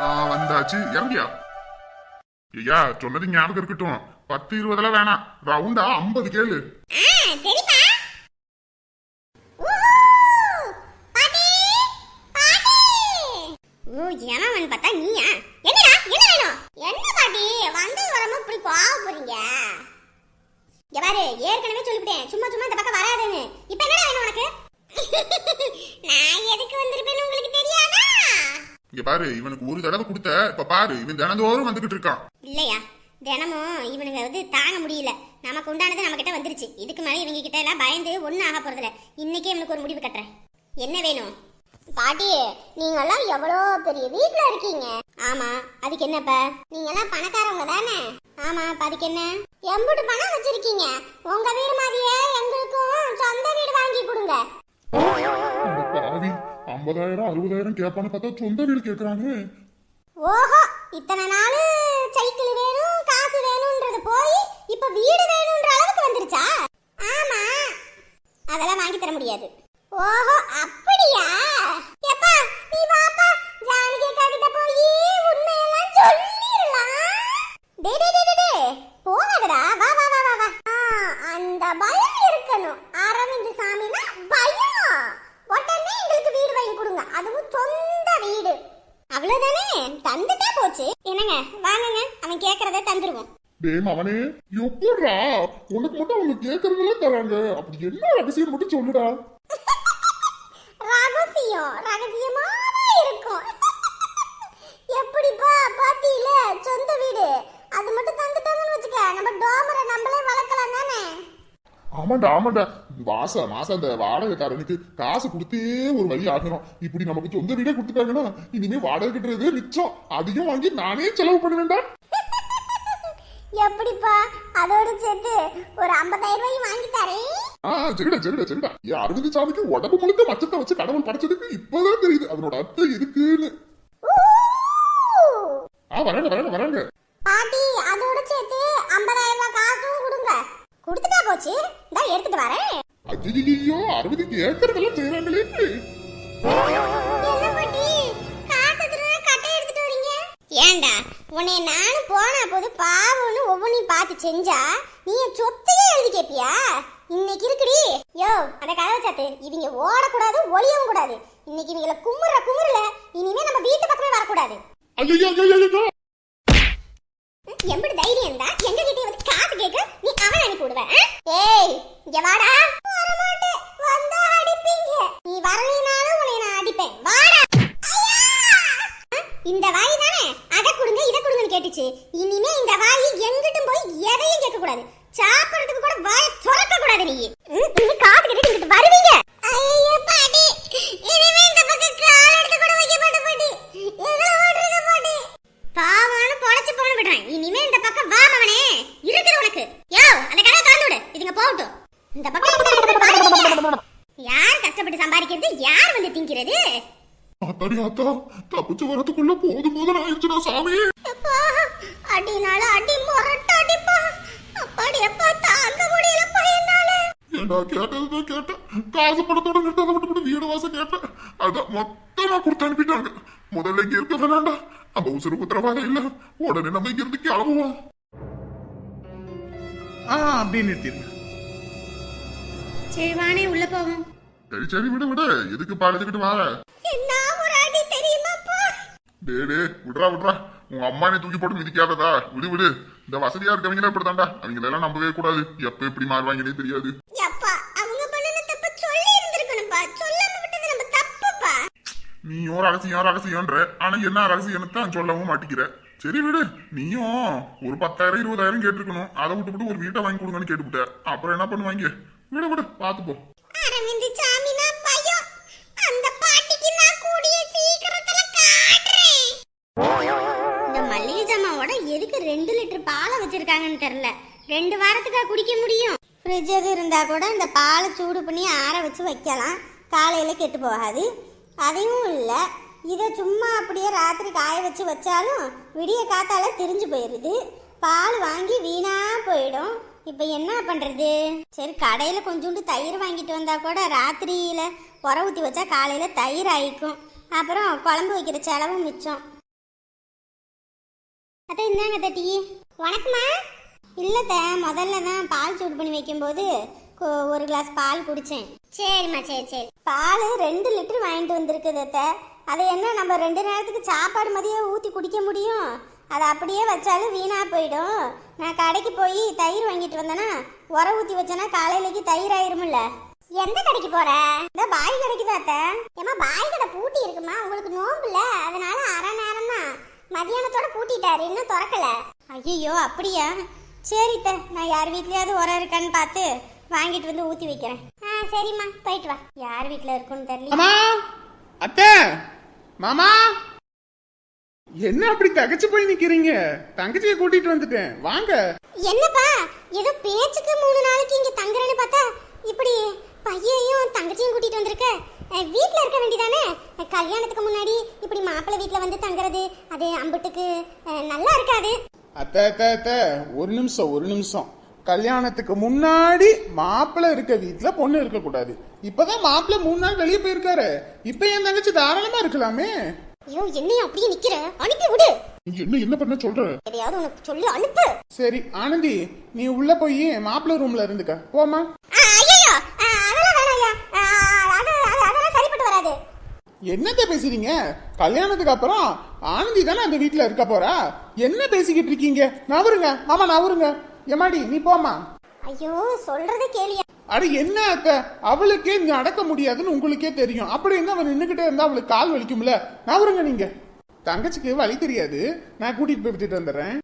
ஆ வந்தாச்சு. இறங்கியா? ஐயா சொன்னது ஞாபகம் இருக்கட்டும். பத்து இருபதுல வேணாம். ரவுண்டா ஐம்பது கேளு. ஆ சரிப்பா. ஓ எவன் பார்த்தா நீயா? என்னடா என்ன வேணும்? என்ன பாட்டி? வந்து வரமா இப்படி கோவ இங்க பாரு ஏற்கனவே சொல்லிவிட்டேன் சும்மா சும்மா இந்த பக்கம் வராதுன்னு இப்போ என்னடா வேணும் உனக்கு நான் எதுக்கு வந்திருப்பேன்னு உங்களுக்கு தெரியாதா இங்க பாரு இவனுக்கு ஒரு தடவை கொடுத்த இப்ப பாரு இவன் தினந்தோறும் வந்துகிட்டு இருக்கான். இல்லையா? தினமும் இவனுங்க வந்து தாங்க முடியல. நமக்கு உண்டானது நம்ம கிட்ட வந்துருச்சு. இதுக்கு மேலே இவங்க கிட்ட எல்லாம் பயந்து ஒன்றும் ஆக போறதில்ல. இன்னைக்கே இவனுக்கு ஒரு முடிவு கட்டுறேன். என்ன வேணும்? பாட்டி நீங்க எல்லாம் எவ்வளோ பெரிய வீட்ல இருக்கீங்க? ஆமா அதுக்கு என்னப்ப? நீங்க எல்லாம் பணக்காரவங்க தானே? ஆமா அதுக்கு என்ன? எம்புட்டு பணம் வச்சிருக்கீங்க. உங்க வீடு மாதிரியே எங்களுக்கும் சொந்த வீடு வாங்கி கொடுங்க. ஐம்பதாயிரம் அறுபதாயிரம் கேட்பான்னு பார்த்தா சொந்த வீடு கேக்குறாங்க. ஓஹோ இத்தனை நாள் சைக்கிள் வேணும் காசு வேணும்ன்றது போய் இப்ப வீடு வேணும்ன்ற அளவுக்கு வந்துருச்சா? ஆமா. அதெல்லாம் வாங்கி தர முடியாது. ஓஹோ அப்படியா? எப்பா நீ வாப்பா ஜானகி கிட்ட போய் உண்மையெல்லாம் சொல்லிரலாம் டே டே டே டே, டே போகாதடா வா வா வா வா வா ஆ, அந்த பயம் இருக்கணும் அரவிந்த் சாமினா பயம் உடனே எங்களுக்கு வீடு வாங்கி கொடுங்க அதுவும் சொந்த வீடு அவ்வளவுதானே தந்துட்டே போச்சு என்னங்க வாங்குங்க அவன் கேக்குறத தந்துருவோம் டேய் அவனே எப்படிடா? உனக்கு மட்டும் அவங்க கேக்குறதெல்லாம் தராங்க. அப்படி என்ன ரகசியம் மட்டும் சொல்லுடா. ரகசியம் ரகசியமா இருக்கும். எப்படிப்பா பாத்தியில? சொந்த வீடு. அது மட்டும் தந்துட்டாங்கன்னு வச்சுக்க நம்ம டோமரை நம்மளே வளர்க்கலாம் தானே? ஆமாண்டா ஆமாண்டா. மாசம் மாசம் அந்த வாடகைக்காரனுக்கு காசு கொடுத்தே ஒரு வழி ஆகணும். இப்படி நமக்கு சொந்த வீடே கொடுத்துட்டாங்கன்னா இனிமே வாடகை கட்டுறது மிச்சம். அதையும் வாங்கி நானே செலவு பண்ணுவேன்டா. எப்படிப்பா? அதோட சேர்த்து ஒரு ஐம்பதாயிரம் ரூபாய் வாங்கி தரேன். ஆ சரிடா சரிடா சரிடா. ஏன் அரவிந்த் சாமிக்கு உடம்பு முழுக்க மச்சத்தை வச்சு கடவுள் படைச்சதுக்கு இப்பதான் தெரியுது அதனோட அர்த்தம் எதுக்குன்னு ஊ! ஆ வராங்க வராங்க வராங்க. பாட்டி அதோட சேர்த்து ஐம்பதாயிரம் ரூபாய் காசும் கொடுங்க. கொடுத்துட்டா போச்சு. இந்தா எடுத்துட்டு வரேன். ஐயோ அரவிந்த் கேட்கறதெல்லாம் செய்யறாங்களே ஏன்டா உன்னை நானும் போனா போது பாவம்னு ஒவ்வொன்றையும் பார்த்து செஞ்சா நீ சொத்தையே எழுதி கேப்பியா? இன்னைக்கு இருக்குடி. யோ அந்த கதவை சாத்து. இவங்க ஓடக்கூடாது ஒளியவும் கூடாது. இன்னைக்கு இவங்கள குமுற குமுறல இனிமே நம்ம வீட்டு பக்கமே வரக்கூடாது. எம்படி தைரியம் தான் எங்க கிட்டே வந்து காசு கேட்க நீ அவன் அனுப்பி விடுவ? ஏய் இங்க வாடா. வரமாட்டேன். வந்தா அடிப்பீங்க. நீ வரலைனாலும் உன்னை நான் அடிப்பேன். வாடா. யார் வந்து திங்கிறது? அத்தாடி அத்தா தப்பிச்சு வரதுக்குள்ள போதும் போதும் ஆயிடுச்சுடா சாமி. அப்பா அடினால அடி முரட்ட அடிப்பா. அப்பாடி அப்பா தாங்க முடியல பையனால ஏண்டா கேட்டதுதான் கேட்டேன். காசு படத்தோட நிறுத்ததை விட்டு விட்டு வீடு வாசம் கேட்டேன். அதான் மொத்தமா கொடுத்து அனுப்பிட்டாங்க. முதல்ல இங்க இருக்க வேணாண்டா. நம்ம உசுறு குத்துறவாங்க இல்ல. உடனே நம்ம இங்க இருந்து கிளம்புவோம். ஆ அப்படியே நிறுத்திடுங்க. சரி வானே உள்ள போவோம். சரி சரி விடு விடு. எதுக்கு பாடுத்துக்கிட்டு வர டே டே விட்றா விட்றா. உங்க அம்மானை தூக்கி போட்டு மிதிக்காததா? விடு விடு. இந்த வசதியா இருக்கவங்களே இப்படித்தான்டா. அவங்க எல்லாம் நம்பவே கூடாது. எப்ப எப்படி மாறுவாங்கன்னே தெரியாது. தப்புப்பா. நீயும் ரகசியம் ரகசியம்ன்ற. ஆனா என்ன ரகசியம்னு தான் சொல்லவும் மாட்டிக்கிற. சரி விடு. நீயும் ஒரு பத்தாயிரம் இருபதாயிரம் கேட்டிருக்கணும். அதை விட்டுவிட்டு ஒரு வீட்டை வாங்கி கொடுங்கன்னு கேட்டுவிட்ட. அப்புறம் என்ன பண்ணுவாங்க? விடு விடு. பாத்துப்போ வச்சிருக்காங்கன்னு தெரில ரெண்டு வாரத்துக்கா குடிக்க முடியும். ஃப்ரிட்ஜ் எது இருந்தால் கூட இந்த பாலை சூடு பண்ணி ஆற வச்சு வைக்கலாம். காலையில் கெட்டு போகாது. அதையும் இல்லை. இதை சும்மா அப்படியே ராத்திரி காய வச்சு வச்சாலும் விடிய காத்தால திரிஞ்சு போயிடுது பால் வாங்கி வீணாக போயிடும். இப்போ என்ன பண்ணுறது சரி கடையில் கொஞ்சோண்டு தயிர் வாங்கிட்டு வந்தால் கூட ராத்திரியில் உர ஊற்றி வச்சா காலையில் தயிர் ஆயிக்கும். அப்புறம் குழம்பு வைக்கிற செலவும் மிச்சம். அத்தை இந்தாங்க தட்டி வணக்கம்மா. இல்லத்த முதல்ல தான் பால் சூடு பண்ணி வைக்கும்போது ஒரு கிளாஸ் பால் குடிச்சேன். சரிம்மா சரி சரி. பால் ரெண்டு லிட்டர் வாங்கிட்டு வந்திருக்குது அத்தை. அதை என்ன நம்ம ரெண்டு நேரத்துக்கு சாப்பாடு மதியம் ஊற்றி குடிக்க முடியும்? அதை அப்படியே வச்சாலும் வீணா போயிடும். நான் கடைக்கு போய் தயிர் வாங்கிட்டு வந்தேன்னா உர ஊற்றி வச்சேன்னா காலையிலேக்கு தயிர் ஆயிரும்ல. எந்த கடைக்கு போற? இந்த பாய் கடைக்கு தான் அத்தை. ஏமா பாய் கடை பூட்டி இருக்குமா? உங்களுக்கு நோம்புல அதனால அரை நேரம் தான் மதியானத்தோட பூட்டிட்டாரு. இன்னும் திறக்கல. ஐயோ அப்படியா? சரி த நான் யார் வீட்லயாவது உரம் இருக்கான்னு பார்த்து வாங்கிட்டு வந்து ஊத்தி வைக்கிறேன். ஆ சரிம்மா. போயிட்டு வா. யார் வீட்ல இருக்குன்னு தெரியல. மாமா! அத்தை! மாமா! என்ன அப்படி தகச்சு போய் நிக்கிறீங்க? தங்கச்சியை கூட்டிட்டு வந்துட்டேன். வாங்க. என்னப்பா? ஏதோ பேச்சுக்கு மூணு நாளைக்கு இங்க தங்குறேன்னு பார்த்தா இப்படி பையனையும் தங்கச்சியும் கூட்டிட்டு வந்திருக்க. வீட்ல இருக்க வேண்டியதானே? கல்யாணத்துக்கு முன்னாடி இப்படி மாப்பிள்ளை வீட்ல வந்து தங்குறது அது அம்புட்டுக்கு நல்லா இருக்காது. அத்தை அத்தை அத்தை ஒரு நிமிஷம் ஒரு நிமிஷம். கல்யாணத்துக்கு முன்னாடி மாப்பிள்ளை இருக்க வீட்ல பொண்ணு இருக்க கூடாது இப்பதான் மாப்பிள்ளை மூணு நாள் வெளியே போயிருக்காரு. இப்ப என் தங்கச்சி தாராளமா இருக்கலாமே. ஐயோ என்னையும் அப்படியே நிக்கிற? அனுப்பி விடு. என்ன என்ன பண்ண சொல்ற? எதையாவது உனக்கு சொல்லி அனுப்பு. சரி ஆனந்தி நீ உள்ள போய் மாப்பிள்ளை ரூம்ல இருந்துக்க. போமா என்னத்த பேசுறீங்க? கல்யாணத்துக்கு அப்புறம் ஆனந்தி தானே அந்த வீட்ல இருக்க போறா? என்ன பேசிக்கிட்டு இருக்கீங்க? நவருங்க. மாமா நவருங்க. எம்மாடி நீ போமா ஐயோ சொல்றதை கேளியா. அட என்ன அத்த? அவளுக்கே நடக்க முடியாதுன்னு உங்களுக்கே தெரியும். அப்படி இருந்தா அவன் நின்னுகிட்டே இருந்தா அவளுக்கு கால் வலிக்கும்ல? நவருங்க நீங்க. தங்கச்சிக்கு வழி தெரியாது. நான் கூட்டிட்டு போய் விட்டுட்டு வந்துடுறேன்.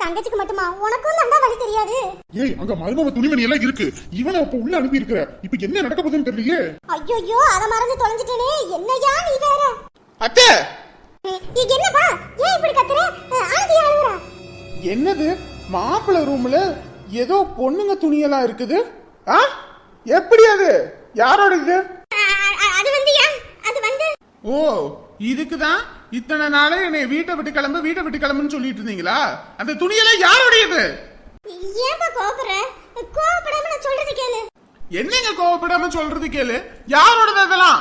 தங்கச்சிக்கு மட்டுமா? உனக்கும் தண்டா வழி தெரியாது. ஏய் அங்க மருமக துணிமணி எல்லாம் இருக்கு. இவனை அப்ப உள்ள அனுப்பி இருக்கிற. இப்ப என்ன நடக்க போகுதுன்னு தெரியலையே. ஐயோ அத மறந்து தொலைஞ்சிட்டேனே. என்னையா நீ வேற? அத்தை! இங்க என்னப்பா? ஏன் இப்படி கத்துற? அஹ், ஆனந்தி அழுகுறா என்னது? மாப்பிள்ளை ரூம்ல ஏதோ பொண்ணுங்க துணியெல்லாம் இருக்குது? ஆ? எப்படி அது? யாரோட இது? அது வந்து அது வந்து ஓ இதுக்கு தான் இத்தனை நாளே என்னை வீட்டை விட்டு கிளம்பு வீட்டை விட்டு கிளம்புன்னு சொல்லிட்டு இருந்தீங்களா? அந்த துணியெல்லாம் யாருடையது? ஏன்பா கோபப்படாம நான் சொல்றது கேளு. என்னங்க கோவப்படாம சொல்றது கேளு? யாரோடது அதெல்லாம்?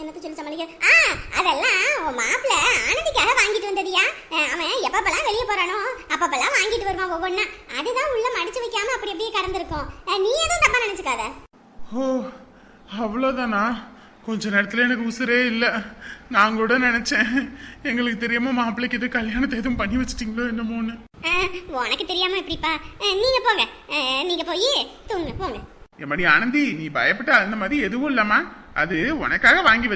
என்னத்த சொல்லி சமாளிக்க? ஆ அதெல்லாம் உன் மாப்பிள்ள ஆனந்திக்காக வாங்கிட்டு வந்ததியா? அவன் எப்பப்பெல்லாம் வெளியே போறானோ அப்பப்பெல்லாம் வாங்கிட்டு வருவான் ஒவ்வொன்னா. அதுதான் உள்ள மடிச்சு வைக்காம அப்படி அப்படியே கடந்திருக்கும். நீ எதுவும் தப்பா நினைச்சுக்காத. ஓ அவ்வளோதானா கொஞ்ச நேரத்தில் எனக்கு உசுரே இல்லை. நான் கூட நினச்சேன். எங்களுக்கு தெரியாம மாப்பிள்ளைக்கு இது கல்யாணத்தை எதுவும் பண்ணி வச்சிட்டீங்களோ என்னமோன்னு. உனக்கு தெரியாம எப்படிப்பா நீங்க போங்க. நீங்க போய் தூங்க போங்க. எம்மடி ஆனந்தி நீ பயப்பட்ட அந்த மாதிரி எதுவும் இல்லம்மா. அது உனக்காக வாங்கி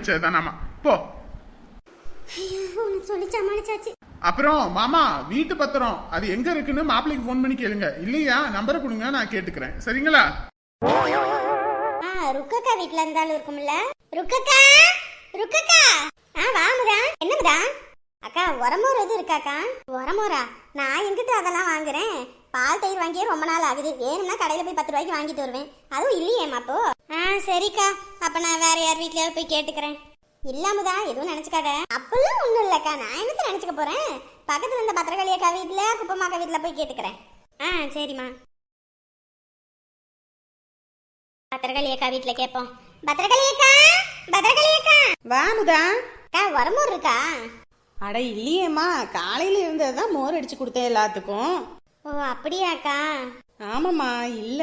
போ. உனக்கு சொல்லி சமாளிச்சாச்சு. அப்புறம் மாமா வீட்டு பத்திரம். அது எங்க இருக்குன்னு மாப்பிள்ளைக்கு ஃபோன் பண்ணி கேளுங்க. இல்லையா? நம்பரை கொடுங்க நான் கேட்டுக்கிறேன். சரிங்களா? ஆ ருக்கக்கா வீட்ல இருந்தாலும் இருக்கும்ல? ருக்கக்கா ருக்கக்கா. ஆ வாமுதா என்னமுதா அக்கா உரமோர் எதுவும் இருக்காக்கா? உரமோரா? நான் எங்கிட்ட அதெல்லாம் வாங்குறேன்? பால் தயிர் வாங்கியே ரொம்ப நாள் ஆகுது. வேணும்னா கடையில் போய் பத்து ரூபாய்க்கு வாங்கிட்டு வருவேன். அதுவும் இல்லையேம்மா அப்போ? ஆ சரிக்கா. அப்போ நான் வேற யார் வீட்லயாவது போய் கேட்டுக்கிறேன். இல்லாமதா எதுவும் நினைச்சுக்காத. அப்பெல்லாம் ஒன்றும் இல்லைக்கா. நான் என்னத்த நினைச்சுக்க போறேன்? பக்கத்தில் இருந்த பத்திரகாளி அக்கா வீட்ல குப்பமாக்கா வீட்டில் போய் கேட்டுக்கிறேன். ஆ சரிம்மா. பத்திரகாளி அக்கா வீட்டில் கேட்போம். பத்திரகாளி அக்கா பத்திரகாளி அக்கா வாமுதா அக்கா உரமோர் இருக்கா? அட இல்லையேம்மா. காலையில இருந்தது தான் மோர் அடிச்சு கொடுத்தேன் எல்லாத்துக்கும். ஓ அப்படியாக்கா ஆமாம்மா இல்ல.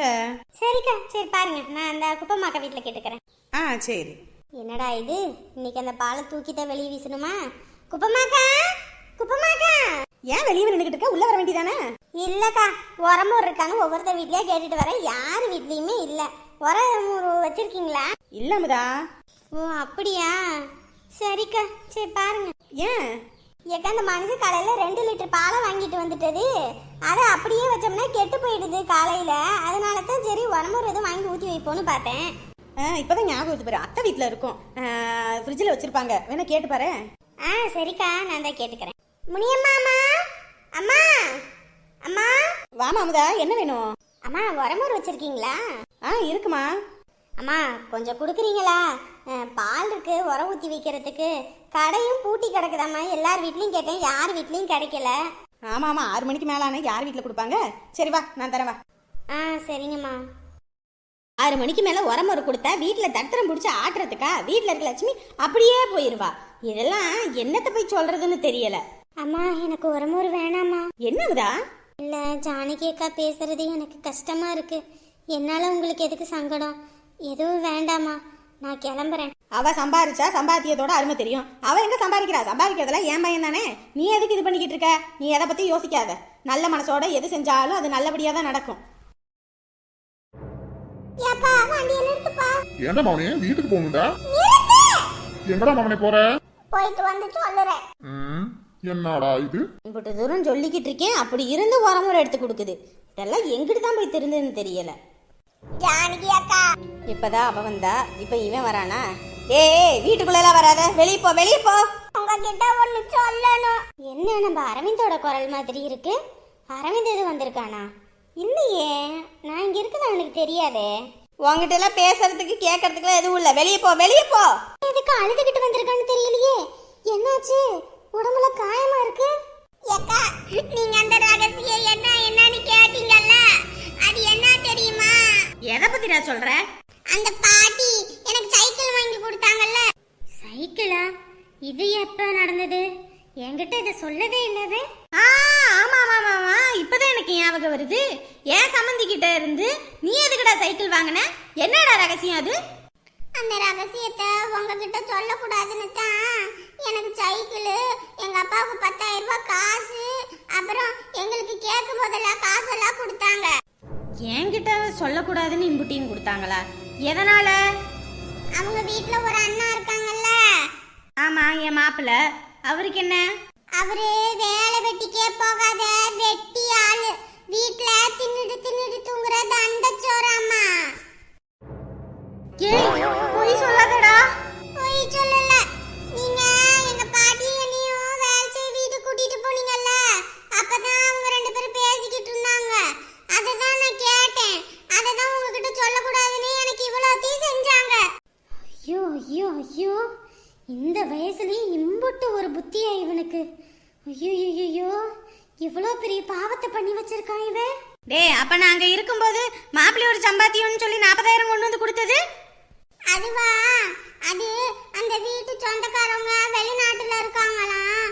சரிக்கா சரி பாருங்க. நான் அந்த குப்பமாக்கா வீட்ல கேட்டுக்கிறேன். ஆ சரி. என்னடா இது? இன்னைக்கு அந்த பாலை தூக்கிட்ட வெளியே வீசணுமா? குப்பமாக்கா குப்பமாக்கா ஏன் வெளியே நின்றுக்கிட்டு இருக்க? உள்ள வர வேண்டியதானே? இல்லக்கா உரமோர் இருக்கான்னு ஒவ்வொருத்த வீட்லயா கேட்டுட்டு வரேன் யார் வீட்லயுமே இல்ல. உரமோர் வச்சிருக்கீங்களா? இல்லமுதா ஓ அப்படியா? சரிக்கா சரி பாருங்க. ஏன்? ஏக்கா அந்த மனுஷன் காலையில ரெண்டு லிட்டர் பாலை வாங்கிட்டு வந்துட்டது. அதை அப்படியே வச்சோம்னா கெட்டு போயிடுது காலையில. அதனால தான் சரி உரமோர் எதுவும் வாங்கி ஊற்றி வைப்போன்னு பார்த்தேன். ஆ, இப்பதான் ஞாபகம் வருது பாரு. அத்தை வீட்டில் இருக்கும். ஃப்ரிட்ஜில் வச்சிருப்பாங்க. வேணா கேட்டு பாரு. ஆ சரிக்கா நான் தான் கேட்டுக்கிறேன். முனியம்மா அம்மா? அம்மா? அம்மா வாமா அமுதா. என்ன வேணும்? அம்மா உரமோர் வச்சிருக்கீங்களா? ஆ இருக்குமா. அம்மா கொஞ்சம் கொடுக்குறீங்களா? பால் இருக்கு உரம் ஊற்றி வைக்கிறதுக்கு. கடையும் பூட்டி கிடக்குதாம்மா. எல்லார் வீட்லேயும் கேட்டேன் யார் வீட்லேயும் கிடைக்கல. ஆமா ஆமா ஆறு மணிக்கு மேலான யார் வீட்டில் கொடுப்பாங்க? சரி வா நான் தரேன் வா. ஆ சரிங்கம்மா. ஆறு மணிக்கு மேல உரமொரு கொடுத்தா வீட்டுல தத்திரம் பிடிச்சி ஆட்டுறதுக்கா? வீட்டுல இருக்க லட்சுமி அப்படியே போயிருவா. இதெல்லாம் என்னத்த போய் சொல்றதுன்னு தெரியல. அம்மா எனக்கு உரமூர் வேணாம்மா. என்னவுதா இல்ல ஜானகி அக்கா பேசுறது எனக்கு கஷ்டமா இருக்கு. என்னால உங்களுக்கு எதுக்கு சங்கடம்? எதுவும் வேண்டாம்மா. நான் கிளம்புறேன். அவ சம்பாரிச்சா சம்பாத்தியத்தோட அருமை தெரியும். அவ எங்க சம்பாதிக்கிறா? சம்பாதிக்கிறதெல்லாம் ஏன் பையன் தானே நீ எதுக்கு இது பண்ணிக்கிட்டு இருக்க? நீ எதை பத்தி யோசிக்காத. நல்ல மனசோட எது செஞ்சாலும் அது நல்லபடியா தான் நடக்கும். ஏப்பா வண்டியை நிறுத்துப்பா ஏன்டா மவனே வீட்டுக்கு போகணும்டா? எங்கடா மவனே போற? போயிட்டு வந்து சொல்லுறேன். ம், என்னடா இது? இப்படி தூரம் சொல்லிக்கிட்டு இருக்கேன். அப்படி இருந்து உரமுறை எடுத்து கொடுக்குது. இதெல்லாம் எங்கிட்டு தான் போய் திருந்துன்னு தெரியல. ஜானகி அக்கா. இப்பதான் அவ வந்தா. இப்ப இவன் வரானா? ஏய் வீட்டுக்குள்ளெல்லாம் வராத. வெளியே போ வெளியே போ. உங்ககிட்ட ஒண்ணு சொல்லணும். என்ன நம்ம அரவிந்தோட குரல் மாதிரி இருக்கு? அரவிந்த் எது வந்திருக்கானா? இல்லையே. நான் இங்க இருக்கிறது எனக்கு தெரியாதே. உங்ககிட்ட எல்லாம் பேசுறதுக்கு கேட்கறதுக்குலாம் எதுவும் இல்ல. வெளியே போ வெளியே போ. எதுக்கு அழுதுகிட்டு வந்திருக்கான்னு தெரியலையே. என்னாச்சு? உடம்புல காயமா இருக்கு? ஏக்கா நீங்க அந்த ரகசியம் என்ன என்னன்னு கேட்டீங்கல்ல? அது என்ன தெரியுமா? எதை பத்தி நான் சொல்றேன்? அந்த பாட்டி எனக்கு சைக்கிள் வாங்கி கொடுத்தாங்கல்ல. சைக்கிளா? இது எப்ப நடந்தது? என்கிட்ட இதை சொல்லவே இல்லவே. ஆமா ஆமா ஆமா இப்பதான் எனக்கு ஞாபகம் வருது. ஏன் சம்மந்தி கிட்ட இருந்து நீ எதுக்குடா சைக்கிள் வாங்கின? என்னடா ரகசியம் அது? அந்த ரகசியத்தை உங்ககிட்ட சொல்லக்கூடாதுன்னு தான் எனக்கு சைக்கிள் எங்க அப்பாவுக்கு பத்தாயிரம் ரூபாய் காசு அப்புறம் எங்களுக்கு கேட்கும் போதெல்லாம் காசெல்லாம் கொடுத்தாங்க. என்கிட்ட சொல்லக்கூடாதுன்னு இன்புட்டியும் கொடுத்தாங்களா? எதனால? அவங்க வீட்ல ஒரு அண்ணா இருக்காங்கல்ல. ஆமா என் மாப்பிள்ள. அவருக்கு என்ன? அவரு வேலை வெட்டிக்கே போகாத வெட்டி ஆளு. வீட்ல தின்னுட்டு தின்னுட்டு தூங்குற தண்டச்சோராமா ஏய் பொய் சொல்லாதடா. போய் சொல்லல. இவ்வளோ பெரிய பாவத்தை பண்ணி வச்சிருக்கான் இவன் டேய் அப்ப நான் அங்க இருக்கும்போது மாப்பிள்ளையோட சம்பாத்தியம்னு சொல்லி நாற்பதாயிரம் கொண்டு வந்து கொடுத்தது? அதுவா? அது அந்த வீட்டு சொந்தக்காரவங்க வெளிநாட்டுல இருக்காங்களாம்.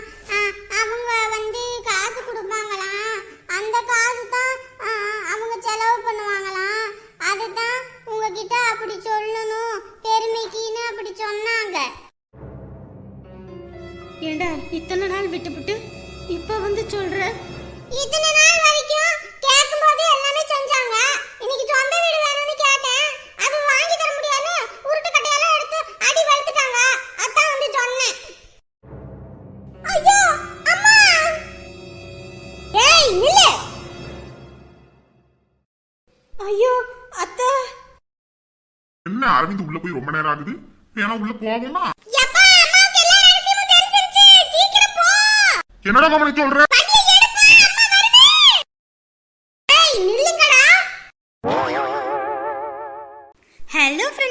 அவங்க வந்து காசு கொடுப்பாங்களாம். அந்த காசு தான் அவங்க செலவு பண்ணுவாங்களாம். அதுதான் உங்ககிட்ட அப்படி சொல்லணும். பெருமைக்குன்னு அப்படி சொன்னாங்க. ஏண்டா இத்தனை நாள் விட்டுப்புட்டு இப்ப வந்து சொல்ற? இத்தனை நாள் வரைக்கும் கேட்கும்போது எல்லாமே செஞ்சாங்க. இன்னைக்கு சொந்த வீடு வேணும்னு கேட்டேன். அது வாங்கி தர முடியாதுன்னு உருட்டு கட்டையெல்லாம் எடுத்து அடி வளர்த்துட்டாங்க. அதான் வந்து சொன்னேன். ஐயோ அம்மா! ஏய் நில்லு! ஐயோ அத்தை! என்ன அரவிந்த் உள்ள போய் ரொம்ப நேரம் ஆகுது? வேணா உள்ள போவோமா? என்னடா மவனே சொல்ற?